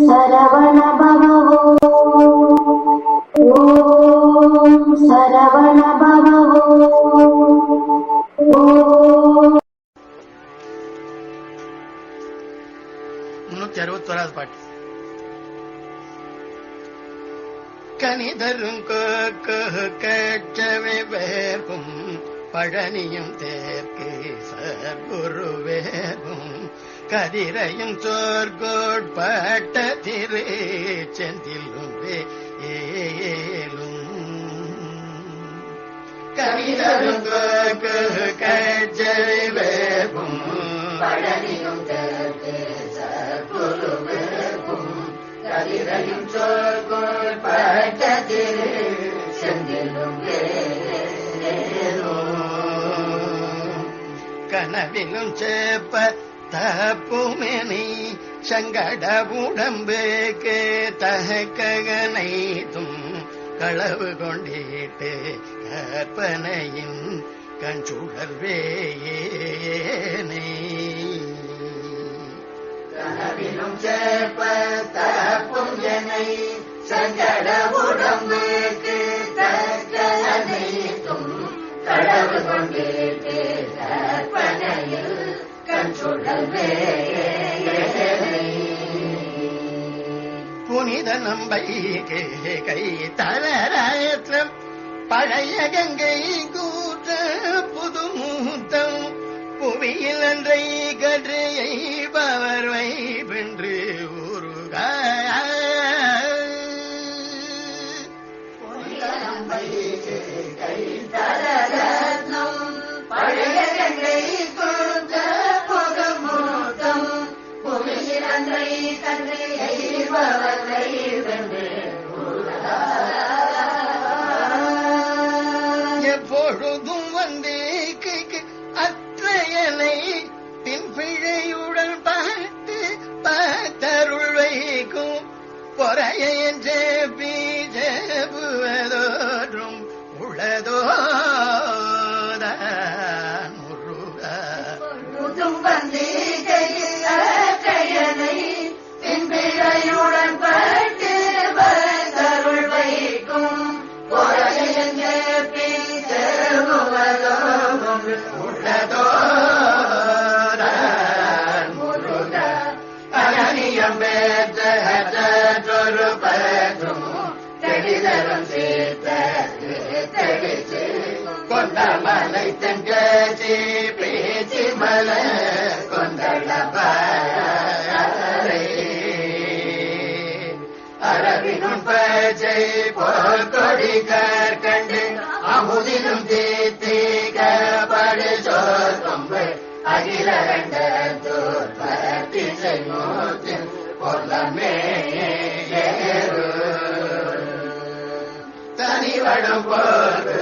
சரவண கதிரையும் சோர்கோட்பட்ட திரு செந்திலும் ஏலும் கனிதரும் கச்சவே வேகும் பழனியும் தேர்க்கு சர்க்குரு வேகும் கதிரையும் சோர்கோட்பட்ட திரு செந்திலும் கனவிலும் சேப்ப தப்புமெனி சங்கட உடம்புக்கு தககனைத்தும் களவு கொண்டீட்டு கற்பனையின் கண் சுழல்வேனே கனவிலும் சேப்ப தப்பும் என்னை சங்கட உடம்புக்கு தககனைத்தும் களவு கொண்டீட்டு கற்பனையில் கண் புனித நம்பை கை தளராயற்றம் பழைய கங்கை கூற்ற புதுமு எப்பொழுதும் வந்து கைக்கு பின் பிழையுடன் பார்த்து பார்த்தருள் வைக்கும் பொறைய என்றே பேசுவதோம் உள்ளதோ முருகா அகனியம் பேற்றொரு பற்றும் தெளிதரும் சேர்த்த தெளிச்சு கொண்ட மலை கொண்டள அரவினும் பச்சை போல் கொடி கண்டு அமுதிலும் தீத்திக படு சோர்கொம்பு அகில கண்ட தோர் பத்திசை மூத்தின் பொல்லமே தனிவடம் போது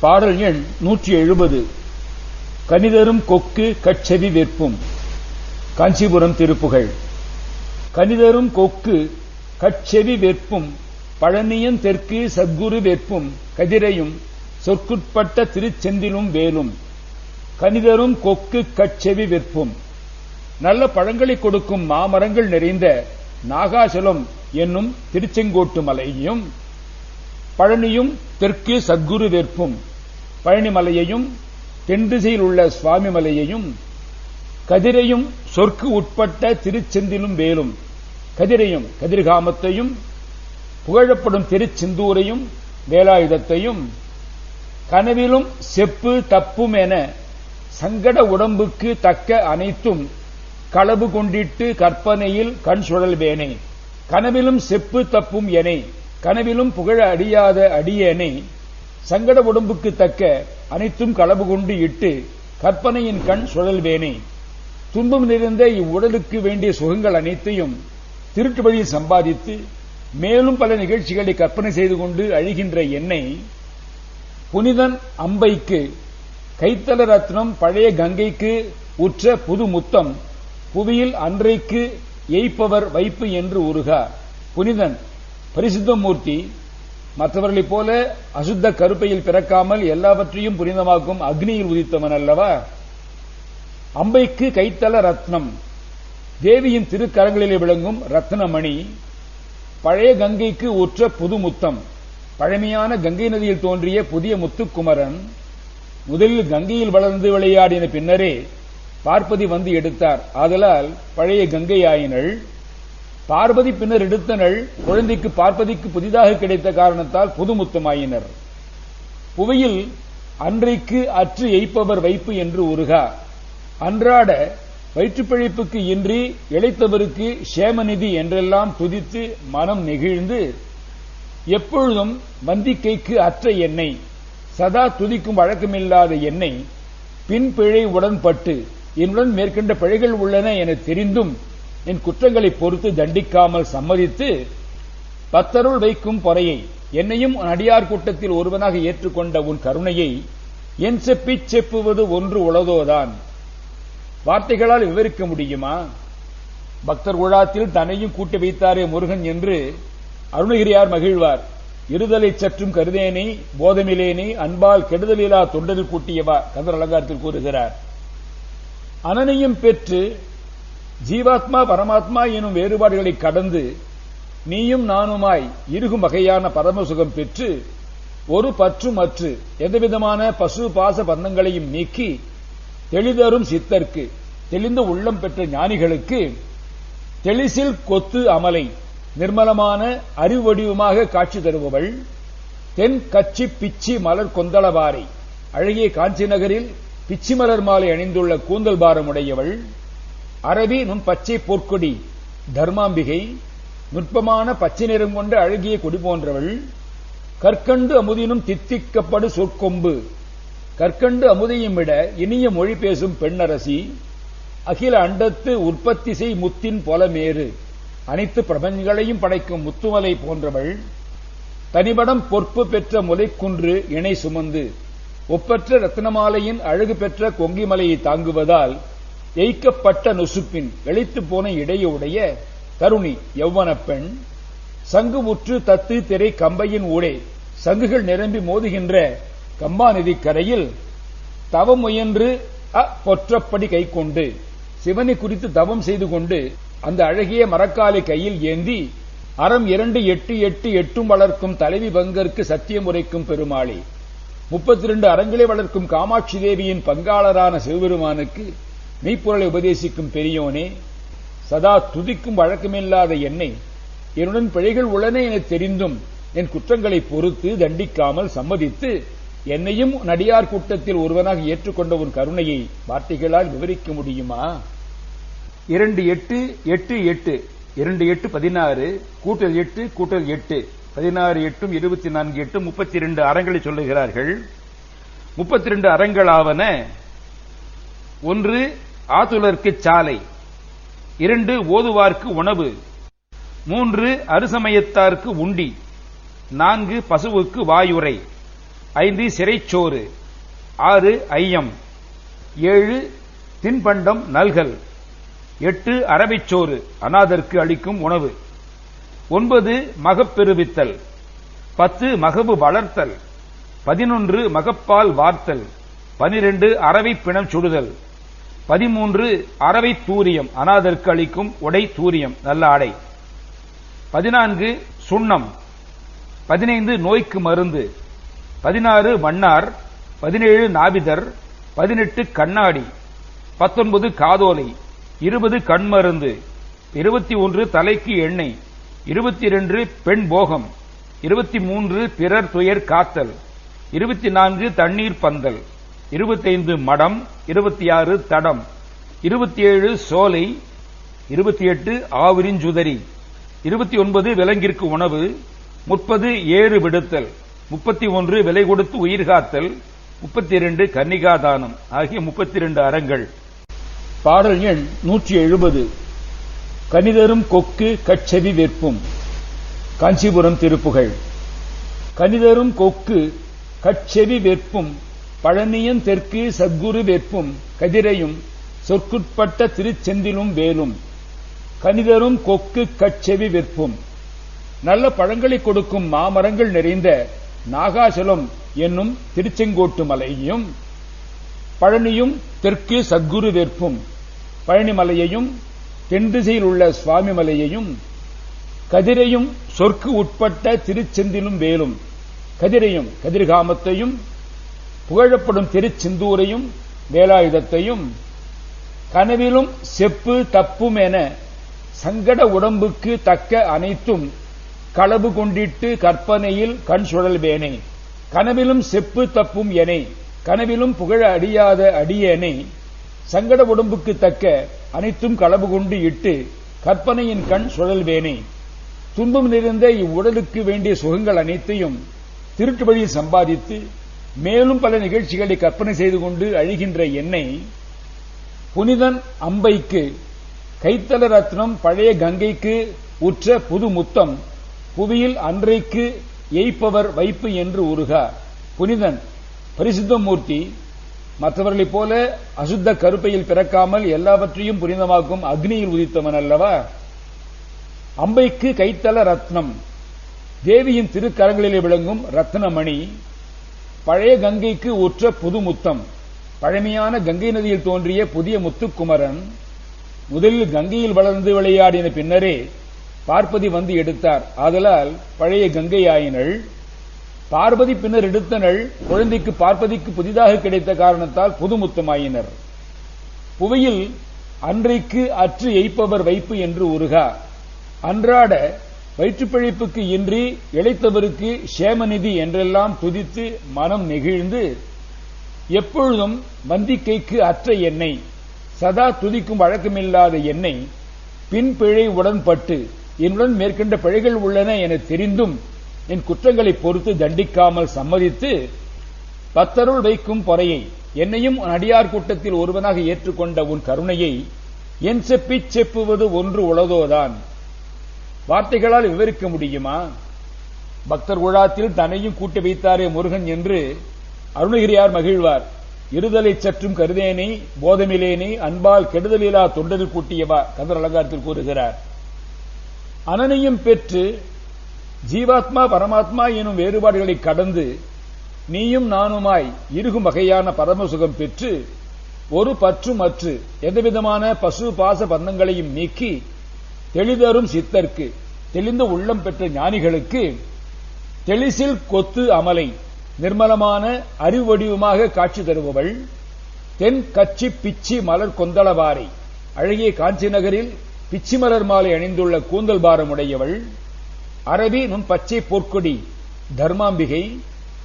பாடல் எண் நூற்றி எழுபது. கனிதரும் கொக்கு கச்செவி வெற்பும். காஞ்சிபுரம் திருப்புகழ். கனிதரும் கொக்கு கட்செவி வெற்பும். பழனியன் தெற்கு சத்குரு வெற்பும். கதிரையும் சொற்குட்பட்ட திருச்செந்திலும் வேலும். கனிதரும் கொக்கு கட்செவி வெற்பும். நல்ல பழங்களை கொடுக்கும் மாமரங்கள் நிறைந்த நாகாசலம் என்னும் திருச்செங்கோட்டு மலையையும் பழனியும் தெற்கு சத்குரு வேற்பும் பழனி மலையையும் தென்திசையில் உள்ள சுவாமி மலையையும் கதிரையும் சொற்கு உட்பட்ட திருச்செந்திலும் வேலும். கதிரையும் கதிர்காமத்தையும் புகழப்படும் திருச்செந்தூரையும் வேலாயுதத்தையும் கனவிலும் செப்பு தப்பும் என சங்கட உடம்புக்கு தக்க அனைத்தும் களவு கொண்டிட்டு கற்பனையில் கண் சுழல்வேனே. கனவிலும் செப்பு தப்பும் எனை கனவிலும் புகழ அடியாத அடியேனை சங்கட உடம்புக்கு தக்க அனைத்தும் களவு கொண்டு இட்டு கற்பனையின் கண் சுழல்வேனே. துன்பம் நிறைந்த இவ்வுடலுக்கு வேண்டிய சுகங்கள் அனைத்தையும் திருட்டு வழியில் சம்பாதித்து மேலும் பல நிகழ்ச்சிகளை கற்பனை செய்து கொண்டு அழிகின்ற என்னை புனிதன் அம்பைக்கு கைத்தல ரத்னம் பழைய கங்கைக்கு உற்ற புது முத்தம் புவியில் அன்றைக்கு எய்ப்பவர் வைப்பு என்று உருகா. புனிதன் பரிசுத்தமூர்த்தி மற்றவர்களைப் போல அசுத்த கருப்பையில் பிறக்காமல் எல்லாவற்றையும் புனிதமாக்கும் அக்னியில் உதித்தவன் அல்லவா? அம்பைக்கு கைத்தல ரத்னம். தேவியின் திருக்கரங்களிலே விளங்கும் ரத்னமணி பழைய கங்கைக்கு உற்ற புது முத்தம் பழமையான கங்கை நதியில் தோன்றிய புதிய முத்துக்குமரன் முதலில் கங்கையில் வளர்ந்து விளையாடின பின்னரே பார்ப்பதி வந்து எடுத்தார். ஆதலால் பழைய கங்கை ஆயினள் பார்வதி பின்னர் எடுத்தனள் குழந்தைக்கு பார்ப்பதிக்கு புதிதாக கிடைத்த காரணத்தால் புதுமுத்தமாயினர். புவையில் அன்றைக்கு அற்று எய்ப்பவர் வைப்பு என்று உருகா. அன்றாட வயிற்றுப்பிழைப்புக்கு இன்றி இழைத்தவருக்கு சேமநிதி என்றெல்லாம் துதித்து மனம் நெகிழ்ந்து எப்பொழுதும் வந்திக்கைக்கு அற்ற எண்ணெய் சதா துதிக்கும் வழக்கமில்லாத எண்ணெய் பின் பிழை உடன்பட்டு என்னுடன் மேற்கண்ட பிழைகள் உள்ளன என தெரிந்தும் என் குற்றங்களை பொறுத்து தண்டிக்காமல் சம்மதித்து பத்தருள் வைக்கும் பொறையை என்னையும் அடியார் கூட்டத்தில் ஒருவனாக ஏற்றுக்கொண்ட உன் கருணையை என் செப்பிச் செப்புவது ஒன்று உளதோதான். வார்த்தைகளால் விவரிக்க முடியுமா? பக்தர் உழாத்தில் தன்னையும் கூட்டி வைத்தாரே முருகன் என்று அருணகிரியார் மகிழ்வார். இருதலை சற்றும் கருதேனே போதமிலேனே அன்பால் கெடுதலிலா தொண்டரில் கூட்டியவா? கந்தர் அலங்காரத்தில் கூறுகிறார். அனனையும் பெற்று ஜீவாத்மா பரமாத்மா எனும் வேறுபாடுகளை கடந்து நீயும் நானுமாய் இருக்கும் வகையான பரமசுகம் பெற்று ஒரு பற்று மற்று எந்தவிதமான பசு பாச பந்தங்களையும் நீக்கி தெளிதரும் சித்தர்க்கு தெளிந்த உள்ளம் பெற்ற ஞானிகளுக்கு தெளிசில் கொத்து அமலை நிர்மலமான அறிவடிவமாக காட்சி தருபவள் தென் கச்சி பிச்சி மலர் கொந்தளவாரை. அழகிய காஞ்சி நகரில் பிச்சி மலர் மாலை அணிந்துள்ள கூந்தல் பாரமுடையவள். அரபி நுண் பச்சை பொற்கொடி தர்மாம்பிகை நுட்பமான பச்சை நிறம் கொண்ட அழகிய கொடி போன்றவள் கற்கண்டு அமுதினும் தித்திக்கப்படு சொற்கொம்பு கற்கண்டு அமுதையும் விட இனிய மொழி பேசும் பெண்ணரசி அகில அண்டத்து உற்பத்தி செய் முத்தின் பொலமேறு அனைத்து பிரபஞ்சங்களையும் படைக்கும் முத்துமலை போன்றவள் தனிபடம் பொற்பு பெற்ற முலைக்குன்று இணை சுமந்து ஒப்பற்ற ரத்னமாலையின் அழகு பெற்ற கொங்கிமலையை தாங்குவதால் எய்க்கப்பட்ட நொசுப்பின் வெளித்து போன இடையுடைய தருணி யௌவன பெண் சங்கு உற்று தத்து திரை கம்பையின் ஊடே சங்குகள் நிரம்பி மோதுகின்ற கம்பாநிதி கரையில் தவம் முயன்று அ பொற்றப்படி கை கொண்டு சிவனை குறித்து தவம் செய்து கொண்டு அந்த அழகிய மரக்காலை கையில் ஏந்தி அறம் இரண்டு எட்டு எட்டு எட்டும் வளர்க்கும் தலைவி பங்கருக்கு சத்தியம் உரைக்கும் பெருமாளி. முப்பத்தி ரெண்டு அறங்களை வளர்க்கும் காமாட்சி தேவியின் பங்காளரான சிவபெருமானுக்கு மெய்ப்பொருளை உபதேசிக்கும் பெரியோனே சதா துதிக்கும் வழக்கமில்லாத என்னை என்னுடன் பிழைகள் உள்ளன என தெரிந்தும் என் குற்றங்களை பொறுத்து தண்டிக்காமல் சம்மதித்து என்னையும் நடியார் கூட்டத்தில் ஒருவனாக ஏற்றுக்கொண்ட உன் கருணையை வார்த்தைகளால் விவரிக்க முடியுமா? இரண்டு எட்டு எட்டு எட்டு இரண்டு எட்டு பதினாறு கூட்டல் எட்டு கூட்டல் எட்டு பதினாறு எட்டும் இருபத்தி நான்கு எட்டு முப்பத்தி இரண்டு அறங்களை சொல்லுகிறார்கள். முப்பத்தி இரண்டு அறங்களாவன ஒன்று ஆத்துலர்க்கு சாலை. இரண்டு ஓதுவார்க்கு உணவு. மூன்று அருசமயத்தார்க்கு உண்டி. நான்கு பசுவுக்கு வாயுரை ஐந்து சிறைச்சோறு. ஆறு ஐயம். ஏழு தின்பண்டம் நல்கல். எட்டு அரபிச்சோறு அநாதர்க்கு அளிக்கும் உணவு. ஒன்பது மகப்பெருவித்தல். பத்து மகபு வளர்த்தல். பதினொன்று மகப்பால் வார்த்தல். பனிரெண்டு அரவை பிணம் சுடுதல். பதிமூன்று அறவை தூரியம் அநாதர்க்கு அளிக்கும் உடை தூரியம் நல்ல ஆடை. பதினான்கு சுண்ணம். பதினைந்து நோய்க்கு மருந்து. பதினாறு மன்னார். பதினேழு நாவிதர் பதினெட்டு கண்ணாடி. பத்தொன்பது காதோலை. இருபது கண்மருந்து. இருபத்தி ஒன்று தலைக்கு எண்ணெய். இருபத்தி இரண்டு பெண் போகம். இருபத்தி மூன்று பிறர் துயர் காத்தல். இருபத்தி நான்கு தண்ணீர் பந்தல். இருபத்தைந்து மடம் இருபத்தி ஆறு தடம். இருபத்தி ஏழு சோலை இருபத்தி எட்டு ஆவிரிஞ்சுதரி இருபத்தி ஒன்பது விலங்கிற்கு உணவு முப்பது ஏறு விடுத்தல். முப்பத்தி ஒன்று விலை கொடுத்து உயிர் காத்தல். முப்பத்தி இரண்டு கன்னிகாதானம் ஆகிய முப்பத்தி இரண்டு அறங்கள். பாடல் எண் நூற்றி எழுபது கனிதரும் கொக்கு கச்செவி வெப்பும் காஞ்சிபுரம் திருப்புகழ். கனிதரும் கொக்கு கட்செவி வெப்பும் பழனியின் தெற்கு சத்குரு வெப்பும் கதிரையும் சொற்குட்பட்ட திருச்செந்திலும் வேலும். கனிதரும் கொக்கு கச்செவி வெற்பும். நல்ல பழங்களை கொடுக்கும் மாமரங்கள் நிறைந்த நாகாசலம் என்னும் திருச்செங்கோட்டு மலையையும் பழனியும் தெற்கு சத்குரு வெற்பும். பழனி மலையையும் தென் திசையில் உள்ள சுவாமி மலையையும் கதிரையும் சொற்கு உட்பட்ட திருச்செந்திலும் வேலும். கதிரையும் கதிர்காமத்தையும் புகழப்படும் திருச்செந்தூரையும் வேலாயுதத்தையும் கனவிலும் செப்பு தப்பும் என சங்கட உடம்புக்கு தக்க அனைத்தும் களவு கொண்டிட்டு கற்பனையில் கண் சுழல்வேனே கனவிலும் செப்பு தப்பும் எனை கனவிலும் புகழ அடியாத அடியேனை சங்கட உடம்புக்கு தக்க அனைத்தும் களவு கொண்டு இட்டு கற்பனையின் கண் சுழல்வேனே துன்பம் நிறைந்த இவ்வுடலுக்கு வேண்டிய சுகங்கள் அனைத்தையும் திருட்டு வழியில் சம்பாதித்து மேலும் பல நிகழ்ச்சிகளை கற்பனை செய்து கொண்டு அழிகின்ற என்னை புனிதன் அம்பைக்கு கைத்தல ரத்னம் பழைய கங்கைக்கு உற்ற புது முத்தம் புவியில் அன்றைக்கு எய்ப்பவர் வைப்பு என்று உருகா. புனிதன் பரிசுத்தமூர்த்தி மற்றவர்களைப் போல அசுத்த கருப்பையில் பிறக்காமல் எல்லாவற்றையும் புனிதமாக்கும் அக்னியில் உதித்தவன் அல்லவா? அம்பைக்கு கைத்தல ரத்னம் தேவியின் திருக்கரங்களிலே விளங்கும் ரத்னமணி பழைய கங்கைக்கு ஒற்ற புது முத்தம். பழமையான கங்கை நதியில் தோன்றிய புதிய முத்துக்குமரன் முதலில் கங்கையில் வளர்ந்து விளையாடின பின்னரே பார்ப்பதி வந்து எடுத்தார். ஆதலால் பழைய கங்கை ஆயினள் பார்வதி பின்னர் எடுத்தனள் குழந்தைக்கு பார்ப்பதிக்கு புதிதாக கிடைத்த காரணத்தால் புதுமுத்தமாயினர் புவியில் அன்றைக்கு அற்று எய்ப்பவர் வைப்பு என்று உருகா. அன்றாட வயிற்றுப்பிழைப்புக்கு இன்றி இழைத்தவருக்கு சேமநிதி என்றெல்லாம் துதித்து மனம் நெகிழ்ந்து எப்பொழுதும் வந்திக்கைக்கு அற்ற எண்ணெய் சதா துதிக்கும் வழக்கமில்லாத எண்ணெய் பின் பிழை உடன்பட்டு என்னுடன் மேற்கண்ட பிழைகள் உள்ளன என தெரிந்தும் என் குற்றங்களை பொறுத்து தண்டிக்காமல் சம்மதித்து பத்தருள் வைக்கும் பொறையை என்னையும் உன் அடியார் கூட்டத்தில் ஒருவனாக ஏற்றுக்கொண்ட உன் கருணையை என் செப்பிச் செப்புவது ஒன்று உளதோதான். வார்த்தைகளால் விவரிக்க முடியுமா? பக்தர் உழாத்தில் தன்னையும் கூட்டி வைத்தாரே முருகன் என்று அருணகிரியார் மகிழ்வார். இருதலை சற்றும் கருதேனை போதமிலேனே அன்பால் கெடுதலிலா தொண்டரில் கூட்டியவா? கந்தர் அலங்காரத்தில் கூறுகிறார். அனனையும் பெற்று ஜீவாத்மா பரமாத்மா எனும் வேறுபாடுகளை கடந்து நீயும் நானுமாய் இருகும் வகையான பரமசுகம் பெற்று ஒரு பற்று மற்று எந்தவிதமான பசு பாச பந்தங்களையும் நீக்கி தெளிதரும் சித்தர்க்கு தெளிந்த உள்ளம் பெற்ற ஞானிகளுக்கு தெளிசில் கொத்து அமலை நிர்மலமான அறிவடிவமாக காட்சி தருபவள் தென் கச்சி பிச்சி மலர் கொந்தளவாரை அழகிய காஞ்சி நகரில் பிச்சி மலர் மாலை அணிந்துள்ள கூந்தல் பாரம் உடையவள் அரபி நுண் பச்சை பொற்கொடி தர்மாம்பிகை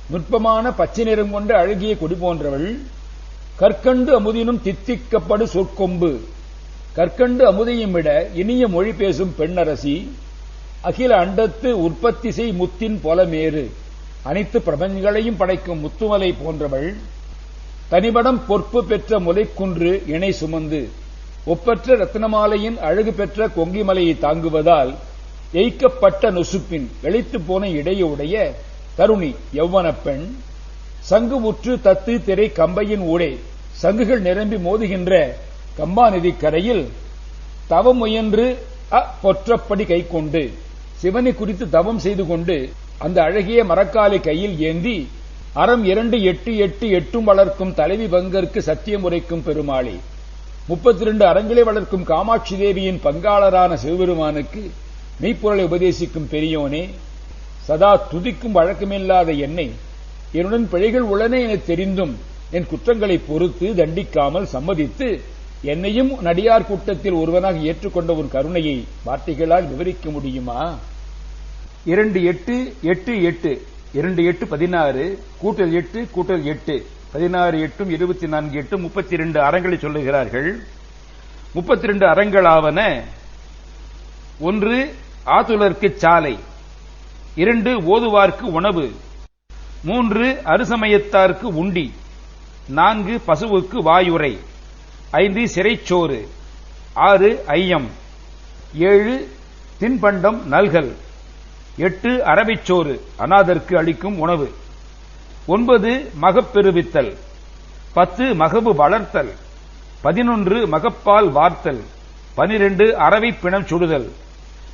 நுட்பமான பச்சை நிறம் கொண்ட அழகிய கொடி போன்றவள் கற்கண்டு அமுதினும் தித்திக்கப்படு சொற்கொம்பு கற்கண்டு அமுதையும் விட இனிய மொழி பேசும் பெண்ணரசி அகில அண்டத்து உற்பத்தி செய் முத்தின் பொலமேறு. அனைத்து பிரபஞ்சங்களையும் படைக்கும் முத்துமலை போன்றவள் தனிபடம் பொற்பு பெற்ற முலைக்குன்று இணை சுமந்து ஒப்பற்ற ரத்னமாலையின் அழகு பெற்ற கொங்கிமலையை தாங்குவதால் எய்க்கப்பட்ட நொசுப்பின் வெளித்து போன இடையுடைய தருணி யௌவன பெண் சங்கு உற்று தத்து திரை கம்பையின் ஊடே சங்குகள் நிரம்பி மோதுகின்ற கம்பாநிதி கரையில் தவம் முயன்று அ பொற்றப்படி கை கொண்டு சிவனை குறித்து தவம் செய்து கொண்டு அந்த அழகிய மரக்காலை கையில் ஏந்தி அறம் இரண்டு எட்டு எட்டு எட்டும் வளர்க்கும் தலைவி பங்கருக்கு சத்தியம் உரைக்கும் பெருமாளி. முப்பத்தி ரெண்டு அறங்களை வளர்க்கும் காமாட்சி தேவியின் பங்காளரான சிவபெருமானுக்கு மெய்ப்பொருளை உபதேசிக்கும் பெரியோனே சதா துதிக்கும் வழக்கமில்லாத என்னை என்னுடன் பிழைகள் உள்ளன என தெரிந்தும் என் குற்றங்களை பொறுத்து தண்டிக்காமல் சம்மதித்து என்னையும் நடியார் கூட்டத்தில் ஒருவனாக ஏற்றுக்கொண்ட ஒரு கருணையை வார்த்தைகளால் விவரிக்க முடியுமா? இரண்டு எட்டு எட்டு எட்டு. இரண்டு எட்டு பதினாறு. கூட்டல் எட்டு கூட்டல் எட்டு. பதினாறு எட்டும் இருபத்தி நான்கு எட்டு முப்பத்தி இரண்டு அறங்களை சொல்லுகிறார்கள். முப்பத்தி இரண்டு அறங்களாவன ஒன்று ஆத்துலர்க்கு சாலை. இரண்டு ஓதுவார்க்கு உணவு. மூன்று அருசமயத்தார்க்கு உண்டி. நான்கு பசுவுக்கு வாயுரை ஐந்து சிறைச்சோறு. ஆறு ஐயம். ஏழு தின்பண்டம் நல்கல். எட்டு அரபிச்சோறு அநாதர்க்கு அளிக்கும் உணவு. ஒன்பது மகப்பெருவித்தல். பத்து மகபு வளர்த்தல். பதினொன்று மகப்பால் வார்த்தல். பனிரெண்டு அரவை பிணம் சுடுதல்.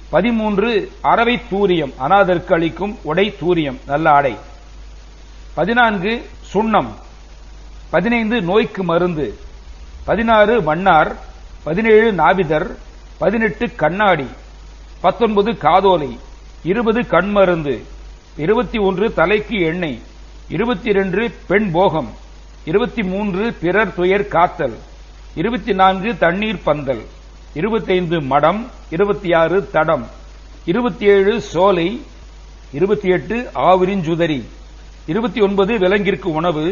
பதிமூன்று அரவை தூரியம் அநாதர்க்கு அளிக்கும் உடை தூரியம் நல்ல ஆடை. பதினான்கு சுண்ணம். பதினைந்து நோய்க்கு மருந்து. பதினாறு மன்னார் பதினேழு நாவிதர் பதினெட்டு கண்ணாடி பத்தொன்பது காதோலை இருபது கண்மருந்து இருபத்தி ஒன்று தலைக்கு எண்ணெய் இருபத்தி இரண்டு பெண் போகம் இருபத்தி மூன்று பிறர் துயர் காத்தல் இருபத்தி நான்கு தண்ணீர் பந்தல் இருபத்தைந்து மடம் இருபத்தி ஆறு தடம் இருபத்தி ஏழு சோலை இருபத்தி எட்டு ஆவிரிஞ்சுதரி இருபத்தி ஒன்பது விலங்கிற்கு உணவு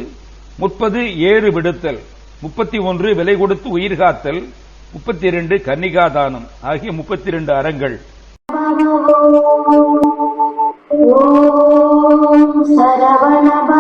முப்பது ஏறு விடுத்தல். முப்பத்தி ஒன்று விலை கொடுத்து உயிர் காத்தல் முப்பத்தி இரண்டு கன்னிகாதானம் ஆகிய முப்பத்தி இரண்டு அறங்கள். சரவணப